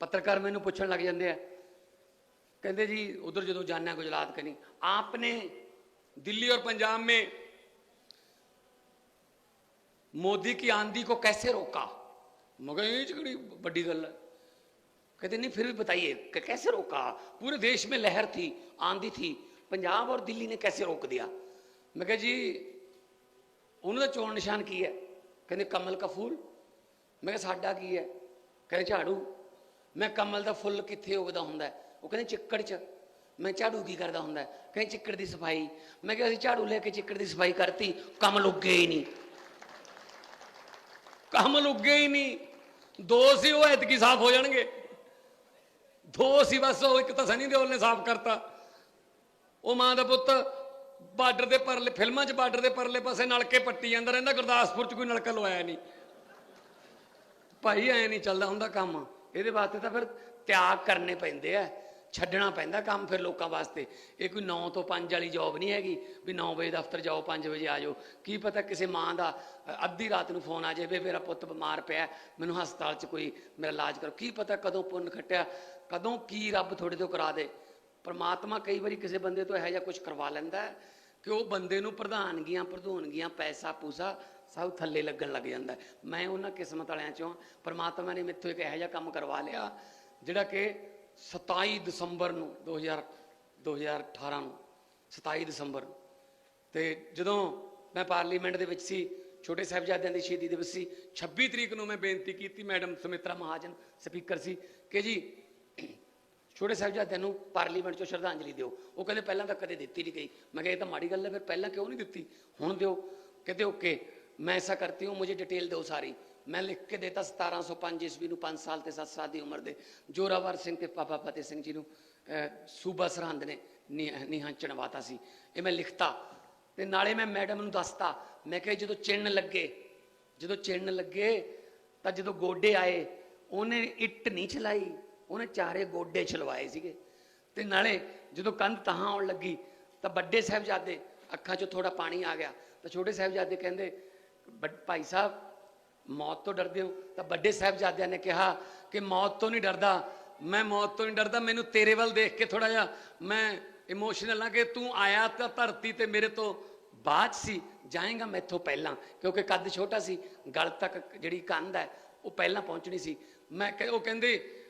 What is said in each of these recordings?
ਪੱਤਰਕਾਰ ਮੈਨੂੰ ਪੁੱਛਣ ਲੱਗ ਜਾਂਦੇ ਆ कहते जी उधर जो जाना है गुजरात कहीं आपने दिल्ली और पंजाब में मोदी की आंधी को कैसे रोका मगर ये बड़ी बड़ी गल है कहते नहीं फिर भी बताइए कि कैसे रोका पूरे देश में लहर थी आंधी थी पंजाब और दिल्ली ने कैसे रोक दिया मैं कहा जी ਉਹਨਾਂ ਦਾ ਚੋਣ ਨਿਸ਼ਾਨ ਕੀ ਹੈ ਕਹਿੰਦੇ ਕਮਲ ਕਾ ਫੂਲ ਮੈਂ ਕਿਹਾ ਸਾਡਾ ਕੀ ਹੈ ਕਹਿੰਦੇ ਝਾੜੂ ਮੈਂ ਕਮਲ ਦਾ ਫੁੱਲ ਕਿੱਥੇ ਉਗਦਾ ਹੁੰਦਾ ਉਹ ਕਹਿੰਦੇ ਚਿੱਕੜ 'ਚ। ਮੈਂ ਝਾੜੂ ਕੀ ਕਰਦਾ ਹੁੰਦਾ ਕਹਿੰਦੇ ਚਿੱਕੜ ਦੀ ਸਫ਼ਾਈ। ਮੈਂ ਕਿਹਾ ਅਸੀਂ ਝਾੜੂ ਲੈ ਕੇ ਚਿੱਕੜ ਦੀ ਸਫ਼ਾਈ ਕਰਤੀ, ਕਮਲ ਉੱਗੇ ਹੀ ਨਹੀਂ। ਕਮਲ ਉੱਗੇ ਹੀ ਨਹੀਂ। ਦੋ ਸੀ ਉਹ ਐਤਕੀ ਸਾਫ਼ ਹੋ ਜਾਣਗੇ। ਦੋ ਸੀ ਬਸ ਉਹ ਇੱਕ ਤਾਂ ਸਨੀ ਦਿਓਲ ਨੇ ਸਾਫ਼ ਕਰਤਾ। ਉਹ ਮਾਂ ਦਾ ਪੁੱਤ ਬਾਰਡਰ ਦੇ ਪਰਲੇ, ਫਿਲਮਾਂ 'ਚ ਬਾਰਡਰ ਦੇ ਪਰਲੇ ਪਾਸੇ ਨਲਕੇ ਪੱਟੀ ਜਾਂਦਾ ਰਹਿੰਦਾ, ਗੁਰਦਾਸਪੁਰ 'ਚ ਕੋਈ ਨਲਕਾ ਲਵਾਇਆ ਨਹੀਂ। ਭਾਈ ਐ ਨਹੀਂ ਚੱਲਦਾ ਹੁੰਦਾ ਕੰਮ। ਇਹਦੇ ਵਾਸਤੇ ਤਾਂ ਫਿਰ ਤਿਆਗ ਕਰਨੇ ਪੈਂਦੇ ਆ, ਛੱਡਣਾ ਪੈਂਦਾ ਕੰਮ ਫਿਰ ਲੋਕਾਂ ਵਾਸਤੇ। ਇਹ ਕੋਈ 9 ਤੋਂ 5 ਵਾਲੀ ਜੌਬ ਨਹੀਂ ਹੈਗੀ, ਵੀ 9 ਵਜੇ ਦਫ਼ਤਰ ਜਾਓ 5 ਵਜੇ ਆ ਜਾਓ। ਕੀ ਪਤਾ ਕਿਸੇ ਮਾਂ ਦਾ ਅੱਧੀ ਰਾਤ ਨੂੰ ਫੋਨ ਆ ਜਾਵੇ, ਮੇਰਾ ਪੁੱਤ ਬਿਮਾਰ ਪਿਆ, ਮੈਨੂੰ ਹਸਪਤਾਲ 'ਚ ਕੋਈ ਮੇਰਾ ਇਲਾਜ ਕਰੋ। ਕੀ ਪਤਾ ਕਦੋਂ ਪੁੰਨ ਖੱਟਿਆ, ਕਦੋਂ ਕੀ ਰੱਬ ਤੁਹਾਡੇ ਤੋਂ ਕਰਾ ਦੇ। ਪਰਮਾਤਮਾ ਕਈ ਵਾਰੀ ਕਿਸੇ ਬੰਦੇ ਤੋਂ ਇਹੋ ਜਿਹਾ ਕੁਝ ਕਰਵਾ ਲੈਂਦਾ ਕਿ ਉਹ ਬੰਦੇ ਨੂੰ ਪ੍ਰਧਾਨਗੀਆਂ, ਪ੍ਰਧੂਨਗੀਆਂ ਪੈਸਾ ਪੂਸਾ ਸਭ ਥੱਲੇ ਲੱਗਣ ਲੱਗ ਜਾਂਦਾ ਮੈਂ ਉਹਨਾਂ ਕਿਸਮਤ ਵਾਲਿਆਂ ਚੋਂ ਹਾਂ। ਪਰਮਾਤਮਾ ਨੇ ਮੇਥੋਂ ਇੱਕ ਇਹੋ ਜਿਹਾ ਕੰਮ ਕਰਵਾ ਲਿਆ, ਜਿਹੜਾ ਕਿ 27 ਦਸੰਬਰ ਨੂੰ 2000 2018 ਨੂੰ 27 ਦਸੰਬਰ ਨੂੰ। ਤੇ ਜਦੋਂ ਮੈਂ ਪਾਰਲੀਮੈਂਟ ਦੇ ਵਿੱਚ ਸੀ, ਛੋਟੇ ਸਾਹਿਬਜ਼ਾਦਿਆਂ ਦੀ ਸ਼ਹੀਦੀ ਦਿਵਸ ਸੀ 26 ਤਰੀਕ ਨੂੰ ਮੈਂ ਬੇਨਤੀ ਕੀਤੀ, ਮੈਡਮ ਸੁਮਿਤਰਾ ਮਹਾਜਨ, ਸਪੀਕਰ ਸੀ, ਕਿ ਜੀ, ਛੋਟੇ ਸਾਹਿਬਜ਼ਾਦਿਆਂ ਨੂੰ ਪਾਰਲੀਮੈਂਟ 'ਚੋਂ ਸ਼ਰਧਾਂਜਲੀ ਦਿਓ। ਉਹ ਕਹਿੰਦੇ ਪਹਿਲਾਂ ਤਾਂ ਕਦੇ ਦਿੱਤੀ ਨਹੀਂ ਗਈ। ਮੈਂ ਕਿਹਾ, ਇਹ ਤਾਂ ਮਾੜੀ ਗੱਲ ਹੈ, ਫਿਰ ਪਹਿਲਾਂ ਕਿਉਂ ਨਹੀਂ ਦਿੱਤੀ? ਹੁਣ ਦਿਓ। ਕਹਿੰਦੇ, ਓਕੇ। ਮੈਂ ਐਸਾ ਕਰਤੀ ਹੂੰ, ਮੁਝੇ ਡਿਟੇਲ ਦਿਓ ਸਾਰੀ। ਮੈਂ ਲਿਖ ਕੇ ਦੇਤਾ 1705 ਈਸਵੀ ਨੂੰ 5 ਸਾਲ ਤੇ 7 ਸਾਲ ਦੀ ਉਮਰ ਦੇ। ਜੋਰਾਵਰ ਸਿੰਘ ਤੇ ਪਾਪਾ ਫਤਿਹ ਸਿੰਘ ਜੀ ਨੂੰ ਸੂਬਾ ਸਰਹੰਦ ਨੇ ਨਿਹ- ਨਿਹੰਗ ਚਣਵਾਤਾ ਸੀ। ਇਹ ਮੈਂ ਲਿਖਤਾ। ਤੇ ਨਾਲੇ ਮੈਂ ਮੈਡਮ ਨੂੰ ਦੱਸਤਾ। ਮੈਂ ਕਿਹਾ ਜਦੋਂ ਚਿੰਨ ਲੱਗੇ, ਜਦੋਂ ਚਿੰਨ ਲੱਗੇ, ਤਾਂ ਜਦੋਂ ਗੋਡੇ ਆਏ, ਉਹਨੇ ਇੱਟ ਨਹੀਂ ਚਲਾਈ, ਉਹਨੇ ਚਾਰੇ ਗੋਡੇ ਚਲਵਾਏ ਸੀਗੇ। ਤੇ ਨਾਲੇ ਜਦੋਂ ਕੰਧ ਤਹਾਂ ਆਉਣ ਲੱਗੀ, ਤਾਂ ਵੱਡੇ ਸਾਹਿਬਜ਼ਾਦੇ ਅੱਖਾਂ 'ਚੋਂ ਥੋੜਾ ਪਾਣੀ ਆ ਗਿਆ। ਤਾਂ ਛੋਟੇ ਸਾਹਿਬਜ਼ਾਦੇ ਕਹਿੰਦੇ "ਵੱਡ- ਭਾਈ ਸਾਹਿਬ, ਮੌਤ ਤੋਂ ਡਰਦੇ ਹੋ? ਤਾਂ ਵੱਡੇ ਸਾਹਿਬਜ਼ਾਦਿਆਂ ਨੇ ਕਿਹਾ ਕਿ ਮੌਤ ਤੋਂ ਨਹੀਂ ਡਰਦਾ। ਮੈਂ ਮੌਤ ਤੋਂ ਨਹੀਂ ਡਰਦਾ, ਮੈਨੂੰ ਤੇਰੇ ਵੱਲ ਦੇਖ ਕੇ ਥੋੜਾ ਜਿਹਾ ਮੈਂ ਇਮੋਸ਼ਨਲ ਆ ਕਿ ਤੂੰ ਆਇਆ ਤਾਂ ਧਰਤੀ ਤੇ ਮੇਰੇ ਤੋਂ ਬਾਅਦ ਸੀ, ਜਾਏਗਾ ਮੈਥੋਂ ਪਹਿਲਾਂ। ਕਿਉਂਕਿ ਕੱਦ ਛੋਟਾ ਸੀ, ਗਲ ਤੱਕ ਜਿਹੜੀ ਕੰਧ ਹੈ, ਉਹ ਪਹਿਲਾਂ ਪਹੁੰਚਣੀ ਸੀ। ਮੈਂ ਕਹਿ- ਉਹ ਕਹਿੰਦੇ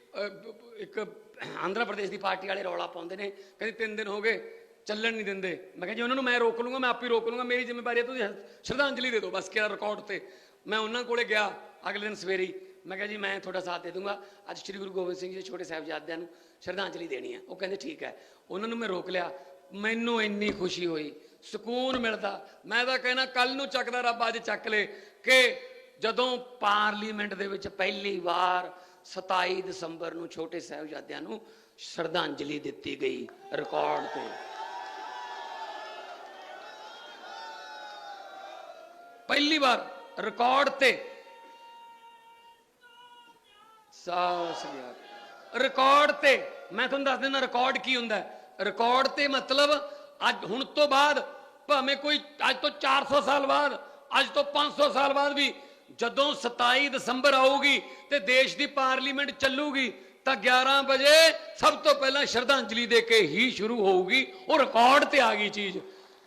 ਇੱਕ ਆਂਧਰਾ ਪ੍ਰਦੇਸ਼ ਦੀ ਪਾਰਟੀ ਵਾਲੇ ਰੌਲਾ ਪਾਉਂਦੇ ਨੇ। ਕਹਿੰਦੇ ਤਿੰਨ ਦਿਨ ਹੋ ਗਏ ਚੱਲਣ ਨਹੀਂ ਦਿੰਦੇ। ਮੈਂ ਕਿਹਾ ਜੀ ਉਹਨਾਂ ਨੂੰ ਮੈਂ ਰੋਕ ਲੂੰਗਾ, ਮੈਂ ਆਪ ਹੀ ਰੋਕ ਲੂੰਗਾ, ਮੇਰੀ ਜ਼ਿੰਮੇਵਾਰੀ ਹੈ ਤੁਸੀਂ ਸ਼ਰਧਾਂਜਲੀ ਦੇ ਦਿਓ, ਬਸ ਕਿਹੜਾ ਰਿਕਾਰਡ ਤੇ। ਮੈਂ ਉਹਨਾਂ ਕੋਲੇ ਗਿਆ ਅਗਲੇ ਦਿਨ ਸਵੇਰੇ ਮੈਂ ਕਿਹਾ ਜੀ, ਮੈਂ ਤੁਹਾਡਾ ਸਾਥ ਦੇ ਦੂੰਗਾ। ਅੱਜ ਸ੍ਰੀ ਗੁਰੂ ਗੋਬਿੰਦ ਸਿੰਘ ਜੀ ਦੇ ਛੋਟੇ ਸਾਹਿਬਜ਼ਾਦਿਆਂ ਨੂੰ ਸ਼ਰਧਾਂਜਲੀ ਦੇਣੀ ਹੈ। ਉਹ ਕਹਿੰਦੇ, ਠੀਕ ਹੈ। ਉਹਨਾਂ ਨੂੰ ਮੈਂ ਰੋਕ ਲਿਆ। ਮੈਨੂੰ ਇੰਨੀ ਖੁਸ਼ੀ ਹੋਈ। ਸਕੂਨ ਮਿਲਦਾ। ਮੈਂ ਤਾਂ ਕਹਿਣਾ ਕੱਲ ਨੂੰ ਚੱਕਦਾ ਰੱਬ, ਅੱਜ ਚੱਕ ਲੇ। ਕਿ ਜਦੋਂ ਪਾਰਲੀਮੈਂਟ ਦੇ ਵਿੱਚ ਪਹਿਲੀ ਵਾਰ 27 ਦਸੰਬਰ ਨੂੰ ਛੋਟੇ ਸਾਹਿਬਜ਼ਾਦਿਆਂ ਨੂੰ ਸ਼ਰਧਾਂਜਲੀ ਦਿੱਤੀ ਗਈ ਰਿਕਾਰਡ ਤੇ। ਪਹਿਲੀ ਵਾਰ ਰਿਕਾਰਡ ਤੇ। ਸਾਸ ਗਿਆ ਰਿਕਾਰਡ ਤੇ, ਮੈਂ ਤੁਹਾਨੂੰ ਦੱਸ ਦਿੰਦਾ ਰਿਕਾਰਡ ਕੀ ਹੁੰਦਾ ਰਿਕਾਰਡ ਤੇ ਮਤਲਬ ਅੱਜ, ਹੁਣ ਤੋਂ ਬਾਅਦ ਭਾਵੇਂ ਕੋਈ ਅੱਜ ਤੋਂ 400 ਸਾਲ ਬਾਅਦ, ਅੱਜ ਤੋਂ 500 ਸਾਲ ਬਾਅਦ ਵੀ ਜਦੋਂ 27 ਦਸੰਬਰ ਆਊਗੀ ਤੇ ਦੇਸ਼ ਦੀ ਪਾਰਲੀਮੈਂਟ ਚੱਲੂਗੀ ਤਾਂ 11 ਵਜੇ ਸਭ ਤੋਂ ਪਹਿਲਾਂ ਸ਼ਰਧਾਂਜਲੀ ਦੇ ਕੇ ਹੀ ਸ਼ੁਰੂ ਹੋਊਗੀ। ਉਹ ਰਿਕਾਰਡ ਤੇ ਆ ਗਈ ਚੀਜ਼।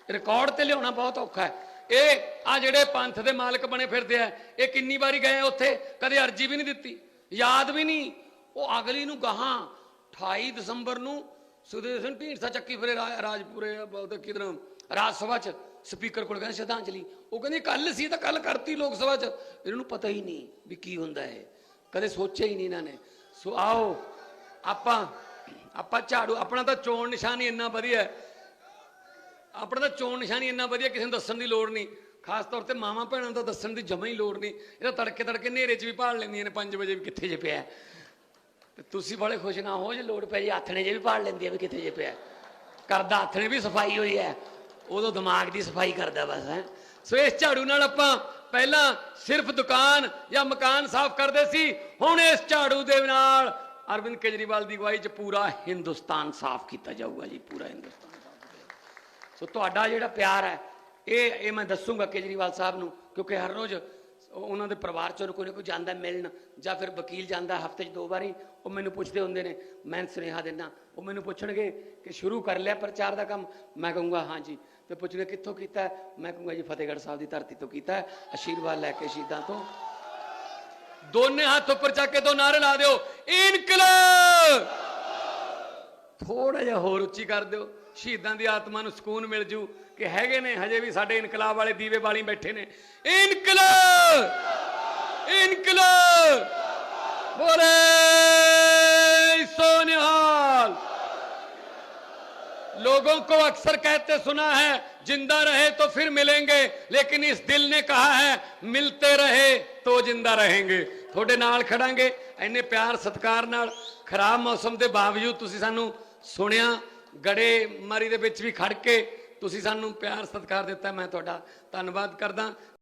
ਰਿਕਾਰਡ ਤੇ ਲਿਆਉਣਾ ਬਹੁਤ ਔਖਾ ਹੈ। ਇਹ ਆ ਜਿਹੜੇ ਪੰਥ ਦੇ ਮਾਲਕ ਬਣੇ ਫਿਰਦੇ ਆ, ਇਹ ਕਿੰਨੀ ਵਾਰੀ ਗਏ ਉੱਥੇ? ਕਦੇ ਅਰਜੀ ਵੀ ਨਹੀਂ ਦਿੱਤੀ, ਯਾਦ ਵੀ ਨਹੀਂ। ਉਹ ਅਗਲੀ ਨੂੰ ਗਾਹਾਂ 28 ਦਸੰਬਰ ਨੂੰ ਸੁਖਦੇਵ ਸਿੰਘ ਢੀਂਡਸਾ ਚੱਕੀ ਫਿਰੇ ਰਾਜਪੁਰੇ, ਉਹਦੇ ਕਿਧਰ ਰਾਜ ਸਭਾ ਚ ਸਪੀਕਰ ਕੋਲ ਕਹਿੰਦੇ ਸ਼ਰਧਾਂਜਲੀ। ਉਹ ਕਹਿੰਦੇ ਕੱਲ ਸੀ ਤਾਂ ਕੱਲ ਕਰਤੀ ਲੋਕ ਸਭਾ ਚ। ਇਹਨਾਂ ਨੂੰ ਪਤਾ ਹੀ ਨਹੀਂ ਵੀ ਕੀ ਹੁੰਦਾ ਹੈ ਕਦੇ ਸੋਚਿਆ ਹੀ ਨਹੀਂ ਇਹਨਾਂ ਨੇ। ਸੋ ਆਓ, ਆਪਾਂ ਆਪਾਂ ਝਾੜੂ, ਆਪਣਾ ਤਾਂ ਚੋਣ ਨਿਸ਼ਾਨ ਹੀ ਇੰਨਾ ਵਧੀਆ ਹੈ। ਆਪਣਾ ਤਾਂ ਚੋਣ ਨਿਸ਼ਾਨੀ ਇੰਨਾ ਵਧੀਆ ਕਿਸੇ ਨੂੰ ਦੱਸਣ ਦੀ ਲੋੜ ਨਹੀਂ। ਖਾਸ ਤੌਰ ਤੇ ਮਾਵਾਂ ਭੈਣਾਂ ਦਾ ਦੱਸਣ ਦੀ ਜਮਾ ਹੀ ਲੋੜ ਨਹੀਂ। ਇਹਦਾ ਤੜਕੇ ਤੜਕੇ ਹਨੇਰੇ 'ਚ ਵੀ ਭਾਲ ਲੈਂਦੀਆਂ ਨੇ 5 ਵਜੇ ਵੀ ਕਿੱਥੇ ਜੇ ਪਿਆ। ਤੇ ਤੁਸੀਂ ਬੜੇ ਖੁਸ਼ ਨਾ ਹੋ ਜੇ, ਲੋੜ ਪੈ ਜੇ ਆਥਣੇ 'ਚ ਵੀ ਭਾਲ ਲੈਂਦੀਆਂ ਵੀ ਕਿੱਥੇ ਜੇ ਪਿਆ। ਕਰਦਾ ਆਥਣੇ ਵੀ ਸਫ਼ਾਈ ਹੋਈ ਹੈ, ਉਦੋਂ ਦਿਮਾਗ ਦੀ ਸਫ਼ਾਈ ਕਰਦਾ ਬਸ, ਹੈ। ਸੋ ਇਸ ਝਾੜੂ ਨਾਲ ਆਪਾਂ ਪਹਿਲਾਂ ਸਿਰਫ ਦੁਕਾਨ ਜਾਂ ਮਕਾਨ ਸਾਫ਼ ਕਰਦੇ ਸੀ, ਹੁਣ ਇਸ ਝਾੜੂ ਦੇ ਨਾਲ ਅਰਵਿੰਦ ਕੇਜਰੀਵਾਲ ਦੀ ਅਗਵਾਈ 'ਚ ਪੂਰਾ ਹਿੰਦੁਸਤਾਨ ਸਾਫ਼ ਕੀਤਾ ਜਾਊਗਾ ਜੀ, ਪੂਰਾ ਹਿੰਦੁਸਤਾਨ। ਸੋ ਤੁਹਾਡਾ ਜਿਹੜਾ ਪਿਆਰ ਹੈ ਇਹ ਇਹ ਮੈਂ ਦੱਸੂਗਾ ਕੇਜਰੀਵਾਲ ਸਾਹਿਬ ਨੂੰ ਕਿਉਂਕਿ ਹਰ ਰੋਜ਼ ਉਹਨਾਂ ਦੇ ਪਰਿਵਾਰ ਚੋਂ ਕੋਈ ਨਾ ਕੋਈ ਜਾਂਦਾ ਮਿਲਣ ਜਾਂ ਫਿਰ ਵਕੀਲ ਜਾਂਦਾ ਹਫ਼ਤੇ 'ਚ ਦੋ ਵਾਰੀ ਉਹ ਮੈਨੂੰ ਪੁੱਛਦੇ ਹੁੰਦੇ ਨੇ ਮੈਂ ਸੁਨੇਹਾ ਦਿੰਦਾ। ਉਹ ਮੈਨੂੰ ਪੁੱਛਣਗੇ ਕਿ ਸ਼ੁਰੂ ਕਰ ਲਿਆ ਪ੍ਰਚਾਰ ਦਾ ਕੰਮ? ਮੈਂ ਕਹੂੰਗਾ ਹਾਂਜੀ ਤੇ ਪੁੱਛਣਗੇ ਕਿੱਥੋਂ ਕੀਤਾ? ਮੈਂ ਕਹੂੰਗਾ ਜੀ ਫਤਿਹਗੜ੍ਹ ਸਾਹਿਬ ਦੀ ਧਰਤੀ ਤੋਂ ਕੀਤਾ ਹੈ, ਆਸ਼ੀਰਵਾਦ ਲੈ ਕੇ ਸ਼ਹੀਦਾਂ ਤੋਂ। ਦੋਨੇ ਹੱਥ ਉੱਪਰ ਚੱਕ ਕੇ ਦੋ ਨਾਰੇ ਲਾ ਦਿਓ। ਇਨਕਲਾਬ! ਥੋੜਾ ਜਿਹਾ ਹੋਰ ਉੱਚੀ ਕਰ ਦਿਓ। ਸ਼ਹੀਦਾਂ ਦੀ ਆਤਮਾ ਨੂੰ ਸਕੂਨ ਮਿਲ ਜੂ ਕਿ ਹੈਗੇ ਨੇ ਹਜੇ ਵੀ ਸਾਡੇ ਇਨਕਲਾਬ ਵਾਲੇ ਦੀਵੇ ਵਾਲੀ ਬੈਠੇ ਨੇ ਇਨਕਲਾਬ ਇਨਕਲਾਬ ਬੋਲੇ सोनिहाल लोगों को अक्सर कहते सुना है जिंदा रहे तो फिर मिलेंगे लेकिन इस दिल ने कहा है मिलते रहे तो जिंदा रहेंगे ਤੁਹਾਡੇ ਨਾਲ ਖੜਾਂਗੇ ਇੰਨੇ ਪਿਆਰ ਸਤਿਕਾਰ ਨਾਲ ਖਰਾਬ ਮੌਸਮ ਦੇ ਬਾਵਜੂਦ ਤੁਸੀਂ ਸਾਨੂੰ ਸੁਣਿਆ ਗੜੇ ਮਾਰੀ ਦੇ ਵਿੱਚ ਵੀ ਖੜ ਕੇ ਤੁਸੀਂ ਸਾਨੂੰ ਪਿਆਰ ਸਤਿਕਾਰ ਦਿੱਤਾ, ਮੈਂ ਤੁਹਾਡਾ ਧੰਨਵਾਦ ਕਰਦਾ।